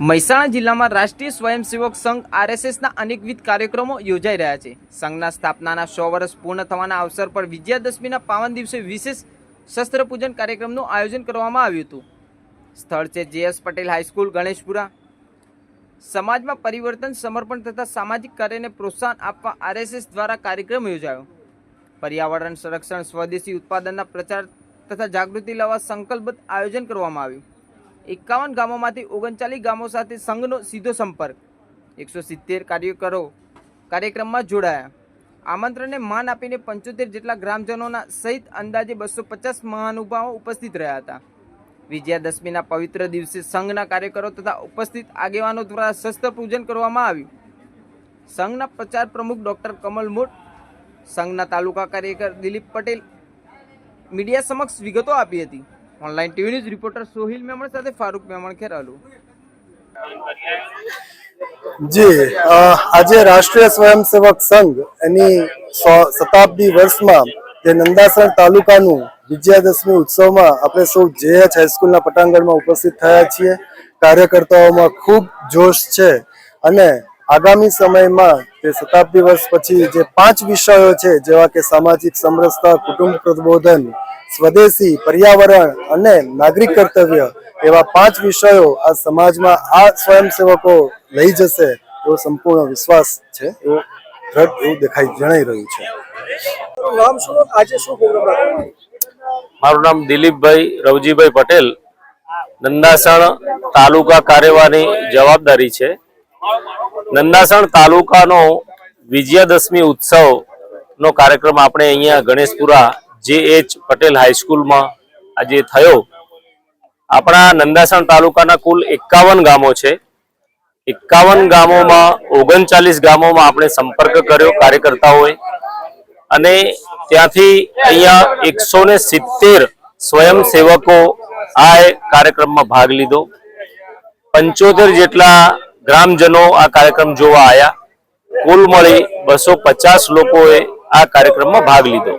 મહેસાણા જિલ્લામાં રાષ્ટ્રીય સ્વયંસેવક સંઘ આરએસએસના અનેકવિધ કાર્યક્રમો યોજાઈ રહ્યા છે. સંઘના સ્થાપનાના સો વર્ષ પૂર્ણ થવાના અવસર પર વિજયાદશમીના પાવન દિવસે વિશેષ શસ્ત્રપૂજન કાર્યક્રમનું આયોજન કરવામાં આવ્યું હતું. સ્થળ છે જેએસ પટેલ હાઈસ્કૂલ, ગણેશપુરા. સમાજમાં પરિવર્તન, સમર્પણ તથા સામાજિક કાર્યને પ્રોત્સાહન આપવા આરએસએસ દ્વારા કાર્યક્રમ યોજાયો. પર્યાવરણ, સંરક્ષણ, સ્વદેશી ઉત્પાદનના પ્રચાર તથા જાગૃતિ લાવવા સંકલ્પબદ્ધ આયોજન કરવામાં આવ્યું. એકાવન ગામોમાંથી ઓગણચાલીસ ગામો સાથે સંઘનો સીધો સંપર્ક. એકસો સિત્તેર કાર્યકરો કાર્યક્રમમાં જોડાયા. આમંત્રણને માન આપીને પંચોતેર જેટલા ગ્રામજનોના સહિત અંદાજે બસો પચાસ મહાનુભાવો ઉપસ્થિત રહ્યા હતા. વિજયાદશમીના પવિત્ર દિવસે સંઘના કાર્યકરો તથા ઉપસ્થિત આગેવાનો દ્વારા શસ્ત્ર પૂજન કરવામાં આવ્યું. સંઘના પ્રચાર પ્રમુખ ડોક્ટર કમલ મોટ સંઘના તાલુકા કાર્યકર દિલીપ પટેલ મીડિયા સમક્ષ વિગતો આપી હતી. Online TV news reporter Sohil Memon સાથે ફારૂક મેમણ ખેરાલુ. જી આજે રાષ્ટ્રીય સ્વયંસેવક સંઘ એની શતાબ્દી વર્ષમાં જે નંદાસણ તાલુકાનું વિજયાદશમી ઉત્સવમાં આપણે સૌ જેએચ હાઈસ્કૂલના પટાંગણમાં ઉપસ્થિત થયા છીએ. કાર્યકર્તાઓમાં ખૂબ જોશ છે અને આગામી સમયમાં તે શતાબ્દી વર્ષ પછી જે પાંચ વિષયો છે જેવા કે સામાજિક સમરસતા કુટુંબ પ્રબોધન સ્વદેશી પર્યાવરણ અને નાગરિક કર્તવ્ય એવા પાંચ વિષયો આ સમાજમાં આ સ્વયંસેવકો લઈ જશે એવો સંપૂર્ણ વિશ્વાસ છે એવો દ્રઢ એવું દેખાઈ જણાઈ રહ્યું છે. નામ શું? આજે શું મારું નામ દિલીપભાઈ રવજીભાઈ પટેલ. નંદાસણ તાલુકા કાર્યવાહની જવાબદારી છે. નંદાસણ તાલુકાનો વિજયાદશમી ઉત્સવ નો કાર્યક્રમ આપણે અહીંયા ગણેશપુરા જે એચ પટેલ હાઈસ્કૂલમાં આજે થયો. આપણા નંદાસણ તાલુકાના કુલ એકાવન ગામો છે. એકાવન ગામોમાં ઓગણચાલીસ ગામોમાં આપણે સંપર્ક કર્યો કાર્યકર્તાઓએ. અને ત્યાંથી અહીંયા એકસો ને સિત્તેર સ્વયંસેવકો આ કાર્યક્રમમાં ભાગ લીધો. પંચોતેર જેટલા ગ્રામજનો આ કાર્યક્રમ જોવા આવ્યા કુલ મળી બસો પચાસ લોકોએ આ કાર્યક્રમમાં ભાગ લીધો.